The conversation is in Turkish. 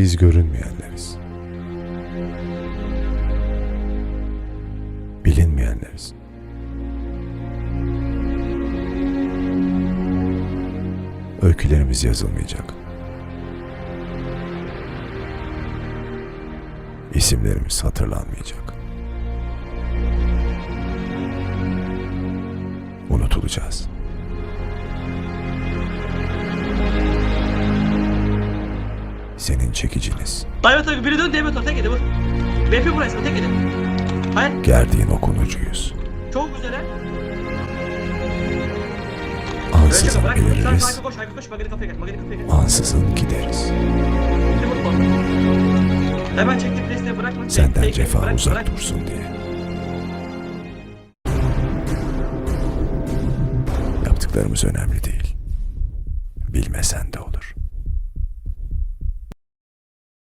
Biz görünmeyenleriz. Bilinmeyenleriz. Öykülerimiz yazılmayacak. İsimlerimiz hatırlanmayacak. Unutulacağız. Senin çekiciniz, Davet abi biri dön Demet tek edin. BP burası tek edin. Hayır gerdiğin okunucuyuz. çok güzel ha. Ansızın. Sen beliririz, sakin koş koş. Magari kafaya gel. Magari kafaya gel. ansızın gideriz. Hemen çektik desteği bırakma. Senden tek- cefa bırak, uzak bırak. dursun diye. Yaptıklarımız önemli değil. Bilmesen de olur.